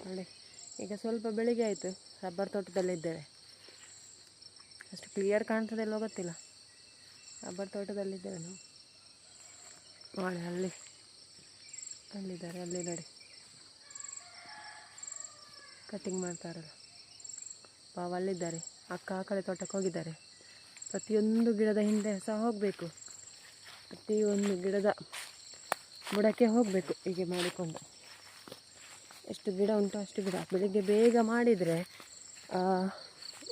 ನೋಡಿ ಈಗ ಸ್ವಲ್ಪ ಬೆಳಿಗ್ಗೆ ಆಯಿತು. ರಬ್ಬರ್ ತೋಟದಲ್ಲಿದ್ದೇವೆ ಅಷ್ಟು ಕ್ಲಿಯರ್ ಕಾಣ್ತದೆ ಇಲ್ವೋ ಗೊತ್ತಿಲ್ಲ. ರಬ್ಬರ್ ತೋಟದಲ್ಲಿದ್ದೇವೆ ನಾವು. ನೋಡಿ ಅಲ್ಲಿ ಅಲ್ಲಿದ್ದಾರೆ, ಅಲ್ಲಿ ನೋಡಿ. ಕಟ್ಟಿಂಗ್ ಮಾಡ್ತಾರಲ್ಲ. ಪಾವ ಅಲ್ಲಿದ್ದಾರೆ. ಅಕ್ಕ ಆ ಕಡೆ ತೋಟಕ್ಕೆ ಹೋಗಿದ್ದಾರೆ. ಪ್ರತಿಯೊಂದು ಗಿಡದ ಹಿಂದೆ ಸಹ ಹೋಗಬೇಕು. ಪ್ರತಿಯೊಂದು ಗಿಡದ ಬುಡಕ್ಕೆ ಹೋಗಬೇಕು. ಹೀಗೆ ಮಾಡಿಕೊಂಡು. ಎಷ್ಟು ಗಿಡ ಉಂಟು, ಅಷ್ಟು ಗಿಡ. ಬೆಳಿಗ್ಗೆ ಬೇಗ ಮಾಡಿದರೆ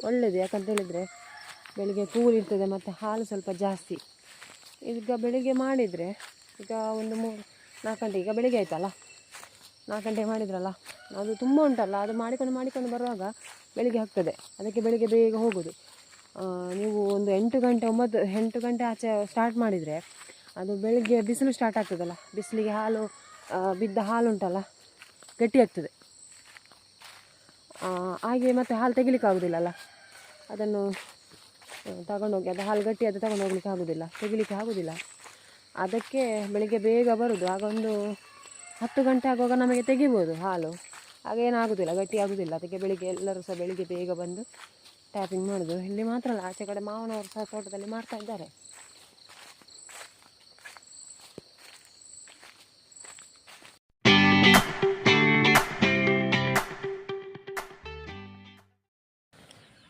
ಒಳ್ಳೆಯದು ಯಾಕಂತ ಹೇಳಿದರೆ, ಬೆಳಿಗ್ಗೆ ಕೂಲ್ ಇರ್ತದೆ ಮತ್ತು ಹಾಲು ಸ್ವಲ್ಪ ಜಾಸ್ತಿ. ಈಗ ಬೆಳಿಗ್ಗೆ ಮಾಡಿದರೆ, ಈಗ ಒಂದು ಮೂರು ನಾಲ್ಕು ಗಂಟೆ, ಈಗ ಬೆಳಿಗ್ಗೆ ಆಯ್ತಲ್ಲ? ನಾಲ್ಕು ಗಂಟೆಗೆ ಮಾಡಿದ್ರಲ್ಲ? ಅದು ತುಂಬ ಉಂಟಲ್ಲ? ಅದು ಮಾಡಿಕೊಂಡು ಮಾಡಿಕೊಂಡು ಬರುವಾಗ ಬೆಳಿಗ್ಗೆ ಆಗ್ತದೆ. ಅದಕ್ಕೆ ಬೆಳಿಗ್ಗೆ ಬೇಗ ಹೋಗೋದು. ನೀವು ಒಂದು ಎಂಟು ಗಂಟೆ, ಒಂಬತ್ತು, ಎಂಟು ಗಂಟೆ ಆಚೆ ಸ್ಟಾರ್ಟ್ ಮಾಡಿದರೆ, ಅದು ಬೆಳಿಗ್ಗೆ ಬಿಸಿಲು ಸ್ಟಾರ್ಟ್ ಆಗ್ತದಲ್ಲ? ಬಿಸಿಲಿಗೆ ಹಾಲು ಬಿದ್ದ ಹಾಲು ಉಂಟಲ್ಲ? ಗಟ್ಟಿ ಆಗ್ತದೆ. ಆ, ಹಾಗೆ ಮತ್ತೆ ಹಾಲು ತೆಗಿಲಿಕ್ಕೆ ಆಗೋದಿಲ್ಲಲ್ಲ. ಅದನ್ನು ತಗೊಂಡು ತಗೊಂಡೋಗಿ ಅದು ಹಾಲು ಗಟ್ಟಿ ಅದು ತಗೊಂಡು ಹೋಗ್ಲಿಕ್ಕೆ ಆಗೋದಿಲ್ಲ ತೆಗಿಲಿಕ್ಕೆ ಆಗೋದಿಲ್ಲ. ಅದಕ್ಕೆ ಬೆಳಿಗ್ಗೆ ಬೇಗ ಬರೋದು. ಆಗ ಒಂದು ಹತ್ತು ಗಂಟೆ ಆಗುವಾಗ ನಮಗೆ ತೆಗಿಬೋದು ಹಾಲು. ಆಗ ಏನಾಗೋದಿಲ್ಲ ಗಟ್ಟಿ ಆಗೋದಿಲ್ಲ. ಅದಕ್ಕೆ ಬೆಳಿಗ್ಗೆ ಎಲ್ಲರೂ ಸಹ ಬೆಳಿಗ್ಗೆ ಬೇಗ ಬಂದು ಟ್ಯಾಪಿಂಗ್ ಮಾಡೋದು. ಇಲ್ಲಿ ಮಾತ್ರ ಅಲ್ಲ ಆಚೆ ಕಡೆ ಮಾವನವರು ಸಹ ತೋಟದಲ್ಲಿ ಮಾಡ್ತಾ ಇದ್ದಾರೆ.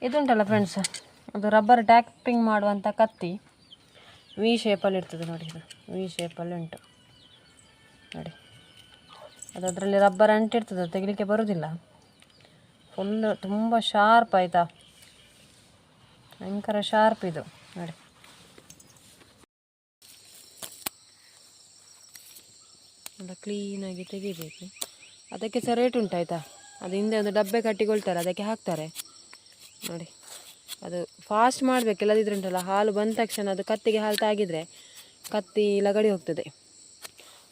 ಇದುಂಟಲ್ಲ ಫ್ರೆಂಡ್ಸ್ ಅದು ರಬ್ಬರ್ ಟ್ಯಾಪಿಂಗ್ ಮಾಡುವಂಥ ಕತ್ತಿ. ವಿ ಶೇಪಲ್ಲಿ ಇರ್ತದೆ ನೋಡಿ ಇದು. ವಿ ಶೇಪಲ್ಲಿ ಉಂಟು. ನೋಡಿ. ಅದು ಅದರಲ್ಲಿ ರಬ್ಬರ್ ಅಂಟಿರ್ತದೆ ತೆಗಿಲಿಕ್ಕೆ ಬರೋದಿಲ್ಲ. ಫುಲ್ಲು ತುಂಬ ಶಾರ್ಪ್ ಆಯಿತಾ? ಭಯಂಕರ ಶಾರ್ಪ್ ಇದು. ನೋಡಿ. ಎಲ್ಲ ಕ್ಲೀನಾಗಿ ತೆಗಿಬೇಕು. ಅದಕ್ಕೆ ಸಹ ರೇಟ್ ಉಂಟಾಯ್ತಾ? ಅದು ಹಿಂದೆ ಒಂದು ಡಬ್ಬೆ ಕಟ್ಟಿಕೊಳ್ತಾರೆ, ಅದಕ್ಕೆ ಹಾಕ್ತಾರೆ. ನೋಡಿ. ಅದು ಫಾಸ್ಟ್ ಮಾಡಬೇಕು. ಇಲ್ಲದಿದ್ರೆ ಉಂಟಲ್ಲ, ಹಾಲು ಬಂದ ತಕ್ಷಣ ಅದು ಕತ್ತಿಗೆ ಹಾಲು ತಾಗಿದರೆ ಕತ್ತಿ ಲಗಡಿ ಹೋಗ್ತದೆ.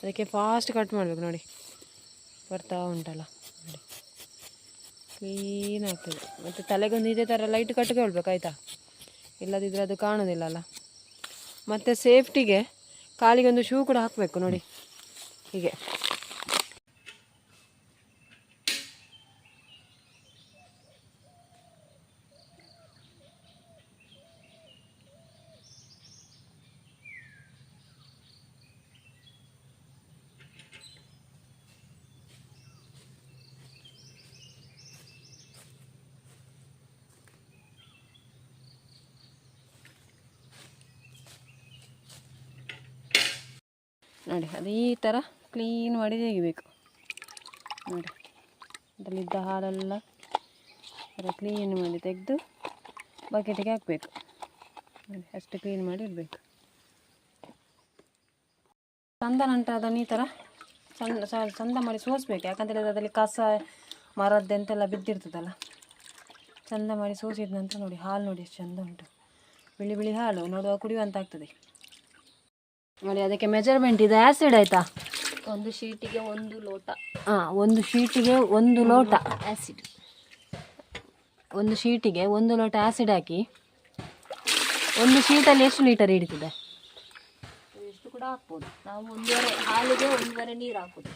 ಅದಕ್ಕೆ ಫಾಸ್ಟ್ ಕಟ್ ಮಾಡಬೇಕು ನೋಡಿ. ಬರ್ತಾ ಉಂಟಲ್ಲ, ನೋಡಿ. ಕ್ಲೀನ್ ಆಗ್ತದೆ. ಮತ್ತು ತಲೆಗೊಂದು ಇದೇ ಥರ ಲೈಟ್ ಕಟ್ಕೊಳ್ಬೇಕು ಆಯಿತಾ? ಇಲ್ಲದಿದ್ದರೆ ಅದು ಕಾಣೋದಿಲ್ಲಲ್ಲ. ಮತ್ತು ಸೇಫ್ಟಿಗೆ ಕಾಲಿಗೆ ಒಂದು ಶೂ ಕೂಡ ಹಾಕಬೇಕು ನೋಡಿ. ಹೀಗೆ. ನೋಡಿ, ಅದು ಈ ಥರ ಕ್ಲೀನ್ ಮಾಡಿ ತೆಗಿಬೇಕು. ನೋಡಿ, ಅದರಲ್ಲಿದ್ದ ಹಾಲೆಲ್ಲ ಥರ ಕ್ಲೀನ್ ಮಾಡಿ ತೆಗೆದು ಬಕೆಟಿಗೆ ಹಾಕಬೇಕು. ನೋಡಿ, ಅಷ್ಟು ಕ್ಲೀನ್ ಮಾಡಿ ಇಡಬೇಕು. ಚಂದ ನಂತರ ಅದನ್ನು ಈ ಥರ ಚಂದ ಚಂದ ಮಾಡಿ ಸೋಸ್ಬೇಕು. ಯಾಕಂದರೆ ಅದರಲ್ಲಿ ಕಸ ಮರದ್ದೆಂತೆಲ್ಲ ಬಿದ್ದಿರ್ತದಲ್ಲ, ಚಂದ ಮಾಡಿ ಸೋಸಿದ ನಂತರ ನೋಡಿ, ಹಾಲು ನೋಡಿ ಎಷ್ಟು ಚಂದ ಉಂಟು. ಬಿಳಿ ಬಿಳಿ ಹಾಲು ನೋಡುವಾಗ ಕುಡಿಯುವಂತ ಆಗ್ತದೆ. ನೋಡಿ ಅದಕ್ಕೆ ಮೆಜರ್ಮೆಂಟ್ ಇದೆ. ಆ್ಯಸಿಡ್ ಆಯ್ತಾ? ಒಂದು ಶೀಟಿಗೆ ಒಂದು ಲೋಟ. ಹಾಂ ಒಂದು ಶೀಟಿಗೆ ಒಂದು ಲೋಟ. ಆಸಿಡ್ ಒಂದು ಶೀಟಿಗೆ ಒಂದು ಲೋಟ ಆ್ಯಸಿಡ್ ಹಾಕಿ. ಒಂದು ಶೀಟಲ್ಲಿ ಎಷ್ಟು ಲೀಟರ್ ಹಿಡಿತಿದೆ? ಎಷ್ಟು ಕೂಡ ಹಾಕ್ಬೋದು. ನಾವು ಒಂದೂವರೆ ಹಾಲಿಗೆ ಒಂದೂವರೆ ನೀರು ಹಾಕೋದು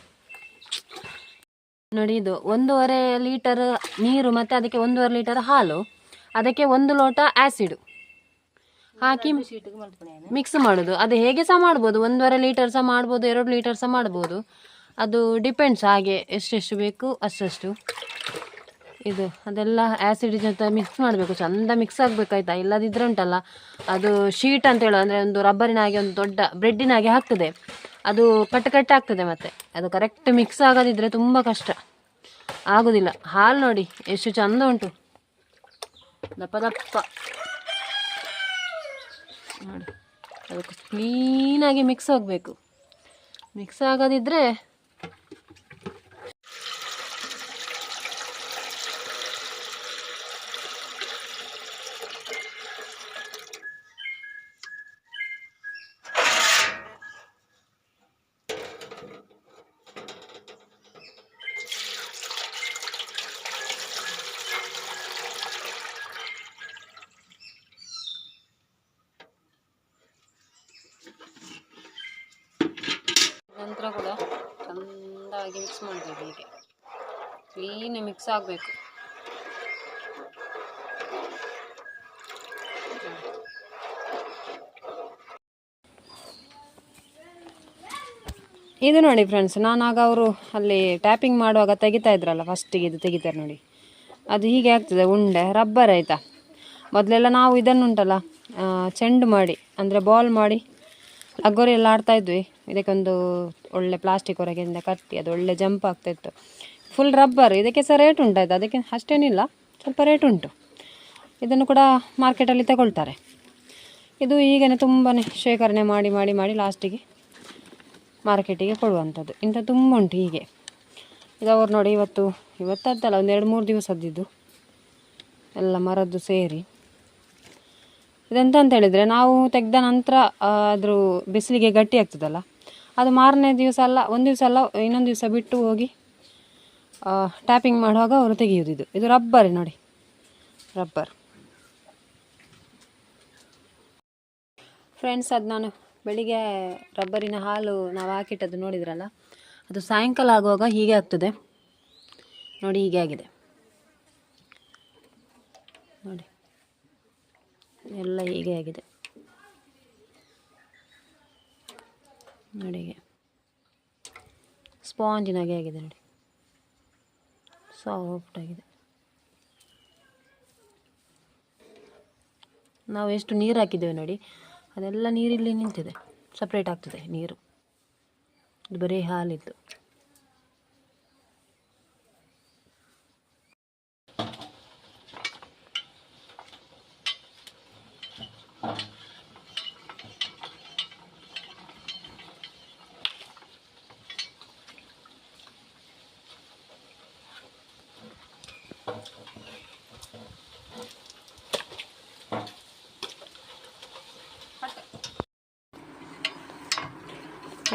ನೋಡಿ ಇದು ಒಂದೂವರೆ ಲೀಟರ್ ನೀರು ಮತ್ತು ಅದಕ್ಕೆ ಒಂದೂವರೆ ಲೀಟರ್ ಹಾಲು. ಅದಕ್ಕೆ ಒಂದು ಲೋಟ ಆ್ಯಸಿಡ್ ಹಾಕಿ ಮಿಕ್ಸ್ ಮಾಡೋದು. ಅದು ಹೇಗೆ ಸಹ ಮಾಡ್ಬೋದು. ಒಂದೂವರೆ ಲೀಟರ್ ಸಹ ಮಾಡ್ಬೋದು ಎರಡು ಲೀಟರ್ ಸಹ ಮಾಡ್ಬೋದು. ಅದು ಡಿಪೆಂಡ್ಸ್ ಹಾಗೆ ಎಷ್ಟೆಷ್ಟು ಬೇಕು ಅಷ್ಟು ಇದು ಅದೆಲ್ಲ ಆ್ಯಸಿಡ್ ಜೊತೆ ಮಿಕ್ಸ್ ಮಾಡಬೇಕು. ಚಂದ ಮಿಕ್ಸ್ ಆಗಬೇಕಾಯ್ತಾ ಇಲ್ಲದಿದ್ದರೆ ಉಂಟಲ್ಲ. ಅದು ಶೀಟ್ ಅಂತ ಹೇಳೋ ಅಂದರೆ ಒಂದು ರಬ್ಬರಿನ ಹಾಗೆ ಒಂದು ದೊಡ್ಡ ಬ್ರೆಡ್ಡಿನ ಹಾಗೆ ಹಾಕ್ತದೆ. ಅದು ಕಟ್ ಕಟ್ ಆಗ್ತದೆ ಮತ್ತೆ. ಅದು ಕರೆಕ್ಟ್ ಮಿಕ್ಸ್ ಆಗದಿದ್ದರೆ ತುಂಬ ಕಷ್ಟ. ಆಗೋದಿಲ್ಲ. ಹಾಲು ನೋಡಿ ಎಷ್ಟು ಚಂದ ಉಂಟು. ದಪ್ಪ ದಪ್ಪ. ನೋಡಿ. ಅದಕ್ಕೆ ಕ್ಲೀನಾಗಿ ಮಿಕ್ಸ್ ಆಗಬೇಕು. ಮಿಕ್ಸ್ ಆಗದಿದ್ದರೆ ನಂತರ ಕೂಡ ಕ್ಲೀನ್ ಮಿಕ್ಸ್ ಆಗಬೇಕು. ಇದು ನೋಡಿ ಫ್ರೆಂಡ್ಸ್ ನಾನಾಗ ಅವರು ಅಲ್ಲಿ ಟ್ಯಾಪಿಂಗ್ ಮಾಡುವಾಗ ತೆಗಿತಾ ಇದ್ರಲ್ಲ ಫಸ್ಟಿಗೆ ಇದು ತೆಗಿತಾರೆ ನೋಡಿ. ಅದು ಹೀಗೆ ಆಗ್ತದೆ, ಉಂಡೆ ರಬ್ಬರ್ ಆಯಿತಾ? ಮೊದಲೆಲ್ಲ ನಾವು ಇದನ್ನುಂಟಲ್ಲ ಚೆಂಡು ಮಾಡಿ, ಅಂದರೆ ಬಾಲ್ ಮಾಡಿ ಲಗೋರಿ ಎಲ್ಲ ಆಡ್ತಾ ಇದ್ವಿ. ಇದಕ್ಕೊಂದು ಒಳ್ಳೆ ಪ್ಲಾಸ್ಟಿಕ್ ಹೊರಗಿಂದ ಕಟ್ಟಿ, ಅದು ಒಳ್ಳೆ ಜಂಪ್ ಆಗ್ತಾಯಿತ್ತು ಫುಲ್ ರಬ್ಬರ್ ಇದಕ್ಕೆ ಸಹ ರೇಟ್ ಉಂಟಾಯ್ತು ಅದಕ್ಕೆ ಅಷ್ಟೇನಿಲ್ಲ, ಸ್ವಲ್ಪ ರೇಟ್ ಉಂಟು. ಇದನ್ನು ಕೂಡ ಮಾರ್ಕೆಟಲ್ಲಿ ತಗೊಳ್ತಾರೆ. ಇದು ಈಗನೇ ತುಂಬಾ ಶೇಖರಣೆ ಮಾಡಿ ಮಾಡಿ ಮಾಡಿ ಲಾಸ್ಟಿಗೆ ಮಾರ್ಕೆಟಿಗೆ ಕೊಡುವಂಥದ್ದು. ಇಂಥ ತುಂಬ ಉಂಟು ಹೀಗೆ. ಇದು ಅವ್ರು ನೋಡಿ, ಇವತ್ತು, ಇವತ್ತದ್ದಲ್ಲ, ಒಂದು ಎರಡು, ಮೂರು ದಿವಸದ್ದಿದ್ದು. ಎಲ್ಲ ಮರದ್ದು ಸೇರಿ. ಇದೆಂತ ಅಂತ ಹೇಳಿದರೆ, ನಾವು ತೆಗೆದ ನಂತರ ಅದ್ರ ಬಿಸಿಲಿಗೆ ಗಟ್ಟಿ ಆಗ್ತದಲ್ಲ? ಅದು ಮಾರನೇ ದಿವಸ ಅಲ್ಲ, ಒಂದು ದಿವಸ ಅಲ್ಲ, ಇನ್ನೊಂದು ದಿವಸ ಬಿಟ್ಟು ಹೋಗಿ ಟ್ಯಾಪಿಂಗ್ ಮಾಡುವಾಗ ಅವರು ತೆಗೆಯೋದು ಇದು ಇದು ರಬ್ಬರ್ ನೋಡಿ. ರಬ್ಬರ್ ಫ್ರೆಂಡ್ಸ್ ಅದು ನಾನು ಬೆಳಿಗ್ಗೆ ರಬ್ಬರಿನ ಹಾಲು ನಾವು ಹಾಕಿಟ್ಟದ್ದು ನೋಡಿದ್ರಲ್ಲ, ಅದು ಸಾಯಂಕಾಲ ಆಗುವಾಗ ಹೀಗೆ ಆಗ್ತದೆ. ನೋಡಿ, ಹೀಗೆ ಆಗಿದೆ. ನೋಡಿ. ಎಲ್ಲ ಹೀಗೆ ಆಗಿದೆ. ನೋಡಿ ಹೀಗೆ ಸ್ಪಾಂಜಿನಾಗೆ ಆಗಿದೆ ನೋಡಿ. ಸಾಫ್ಟ್ ಆಗಿದೆ. ನಾವು ಎಷ್ಟು ನೀರು ಹಾಕಿದ್ದೇವೆ ನೋಡಿ. ಅದೆಲ್ಲ ನೀರಿಲ್ಲಿ ನಿಂತಿದೆ. ಸಪ್ರೇಟ್ ಆಗ್ತದೆ ನೀರು. ಇದು ಬರೀ ಹಾಲಿದ್ದು.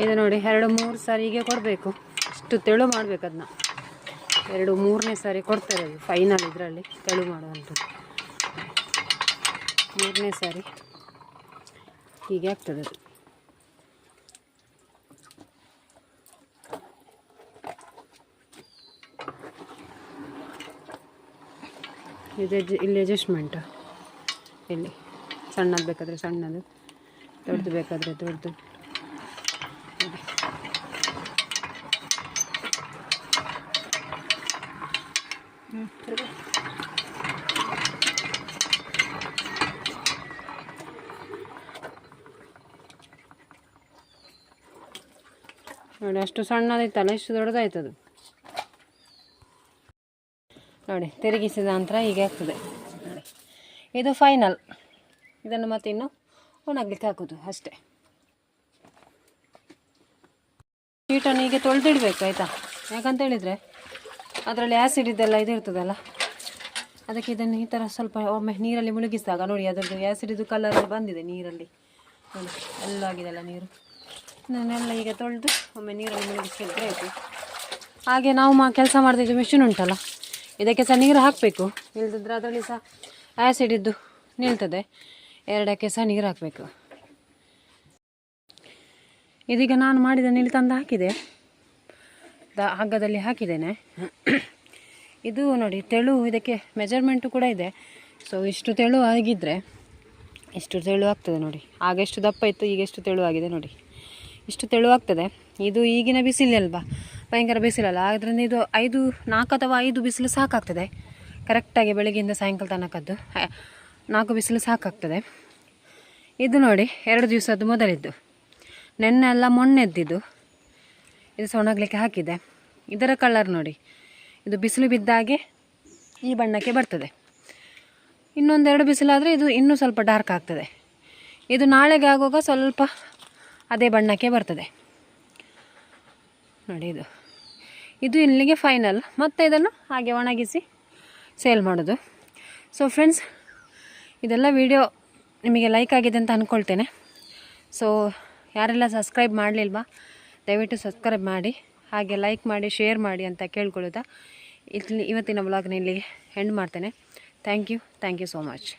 ಇದು ನೋಡಿ, ಎರಡು ಮೂರು ಸಾರಿಗೆ ಕೊಡಬೇಕು. ಇಷ್ಟು ತೆಳು ಮಾಡಬೇಕು ಅದನ್ನ ಎರಡು ಮೂರನೇ ಸಾರಿ ಕೊಡ್ತಾರೆ ಅದು ಫೈನಲ್ ಇದರಲ್ಲಿ ತೆಳು ಮಾಡುವಂಥದ್ದು. ಮೂರನೇ ಸಾರಿ ಹೀಗೆ ಆಗ್ತದೆ ಅದು. ಇದು ಇಲ್ಲಿ ಅಡ್ಜಸ್ಟ್ಮೆಂಟ್ ಇಲ್ಲಿ. ಸಣ್ಣದು ಬೇಕಾದರೆ ಸಣ್ಣದು ದೊಡ್ಡದು ಬೇಕಾದರೆ ದೊಡ್ಡದು ನೋಡಿ, ಅಷ್ಟು ಸಣ್ಣದಿತ್ತಲ್ಲ, ಇಷ್ಟು ದೊಡ್ಡದಾಯ್ತದು. ನೋಡಿ, ತಿರುಗಿಸಿದ ನಂತರ ಹೀಗೆ ಆಗ್ತದೆ. ನೋಡಿ, ಇದು ಫೈನಲ್ ಇದನ್ನು ಮತ್ತೆ ಇನ್ನು ಒಣಗ್ಲಿಕ್ಕೆ ಹಾಕೋದು, ಅಷ್ಟೇ. ಶೀಟನ್ನು ಹೀಗೆ ತೊಳೆದಿಡ್ಬೇಕು, ಆಯಿತಾ? ಯಾಕಂತ ಹೇಳಿದರೆ ಅದರಲ್ಲಿ ಆ್ಯಸಿಡ್ ಇದೆಲ್ಲ ಇದಿರ್ತದಲ್ಲ ಅದಕ್ಕೆ ಇದನ್ನು ಈ ಥರ ಸ್ವಲ್ಪ ಒಮ್ಮೆ ನೀರಲ್ಲಿ ಮುಳುಗಿಸಿದಾಗ ನೋಡಿ, ಅದರದ್ದು ಆ್ಯಸಿಡಿದು ಕಲರ್ ಬಂದಿದೆ ನೀರಲ್ಲಿ. ನೋಡಿ, ಎಲ್ಲ ಆಗಿದೆಲ್ಲ ನೀರು. ಇದನ್ನೆಲ್ಲ ಈಗ ತೊಳೆದು ಒಮ್ಮೆ ನೀರಲ್ಲಿ ಮುಳುಗಿಸಿದ್ರೆ ಆಯಿತು. ಹಾಗೆ ನಾವು ಮಾ ಕೆಲಸ ಮಾಡಿದ ಮಿಷಿನ್ ಉಂಟಲ್ಲ, ಇದಕ್ಕೆ ಸಹ ನೀರು ಹಾಕಬೇಕು. ಇಲ್ದಿದ್ರೆ ಅದರಲ್ಲಿ ಸಹ ಆ್ಯಸಿಡ್ ಇದ್ದು ನಿಲ್ತದೆ. ಎರಡಕ್ಕೆ ಸಹ ನೀರು ಹಾಕಬೇಕು. ಇದೀಗ ನಾನು ಮಾಡಿದ ನೀರು ತಂದು ಹಾಕಿದೆ. ದ ಹಗ್ಗದಲ್ಲಿ ಹಾಕಿದ್ದೇನೆ. ಇದು ನೋಡಿ ತೆಳು, ಇದಕ್ಕೆ ಮೆಜರ್ಮೆಂಟು ಕೂಡ ಇದೆ. ಸೊ ಇಷ್ಟು ತೆಳು ಆಗಿದ್ದರೆ ಇಷ್ಟು ತೆಳು ಆಗ್ತದೆ ನೋಡಿ. ಆಗ ಎಷ್ಟು ದಪ್ಪ ಇತ್ತು, ಈಗ ಎಷ್ಟು ತೆಳು ಆಗಿದೆ ನೋಡಿ. ಇಷ್ಟು ತೆಳು ಆಗ್ತದೆ. ಇದು ಈಗಿನ ಬಿಸಿಲಲ್ವಾ ಭಯಂಕರ ಬಿಸಿಲಲ್ಲ ಆದ್ದರಿಂದ ಇದು ಐದು, ನಾಲ್ಕು ಅಥವಾ ಐದು ಬಿಸಿಲು ಸಾಕಾಗ್ತದೆ. ಕರೆಕ್ಟಾಗಿ ಬೆಳಗ್ಗೆಯಿಂದ ಸಾಯಂಕಾಲ ತನಕದ್ದು. ನಾಲ್ಕು ಬಿಸಿಲು ಸಾಕಾಗ್ತದೆ. ಇದು ನೋಡಿ, ಎರಡು ದಿವಸದ್ದು ಮೊದಲಿದ್ದು. ನೆನ್ನೆ ಎಲ್ಲ ಮೊನ್ನೆದ್ದಿದ್ದು. ಇದು ಸಹ ಒಣಗಲಿಕ್ಕೆ ಹಾಕಿದೆ. ಇದರ ಕಲರ್ ನೋಡಿ. ಇದು ಬಿಸಿಲು ಬಿದ್ದಾಗೆ ಈ ಬಣ್ಣಕ್ಕೆ ಬರ್ತದೆ. ಇನ್ನೊಂದೆರಡು ಬಿಸಿಲಾದರೆ ಇದು ಇನ್ನೂ ಸ್ವಲ್ಪ ಡಾರ್ಕ್ ಆಗ್ತದೆ. ಇದು ನಾಳೆಗೆ ಆಗುವಾಗ ಸ್ವಲ್ಪ ಅದೇ ಬಣ್ಣಕ್ಕೆ ಬರ್ತದೆ. ನೋಡಿ ಇದು. ಇದು ಇಲ್ಲಿಗೆ ಫೈನಲ್ ಮತ್ತು ಇದನ್ನು ಹಾಗೆ ಒಣಗಿಸಿ ಸೇಲ್ ಮಾಡೋದು. ಸೊ ಫ್ರೆಂಡ್ಸ್ ಇದೆಲ್ಲ ವಿಡಿಯೋ ನಿಮಗೆ ಲೈಕ್ ಆಗಿದೆ ಅಂತ ಅಂದ್ಕೊಳ್ತೇನೆ ಸೊ ಯಾರೆಲ್ಲ ಸಬ್ಸ್ಕ್ರೈಬ್ ಮಾಡಲಿಲ್ವಾ? ದಯವಿಟ್ಟು ಸಬ್ಸ್ಕ್ರೈಬ್ ಮಾಡಿ, ಹಾಗೆ ಲೈಕ್ ಮಾಡಿ ಶೇರ್ ಮಾಡಿ ಅಂತ ಕೇಳ್ಕೊಳ್ಳುತ್ತಾ? ಇಲ್ಲಿ ಇವತ್ತಿನ ಬ್ಲಾಗ್ನಲ್ಲಿ ಇಲ್ಲಿಗೆ ಎಂಡ್ ಮಾಡ್ತೇನೆ. Thank you thank you so much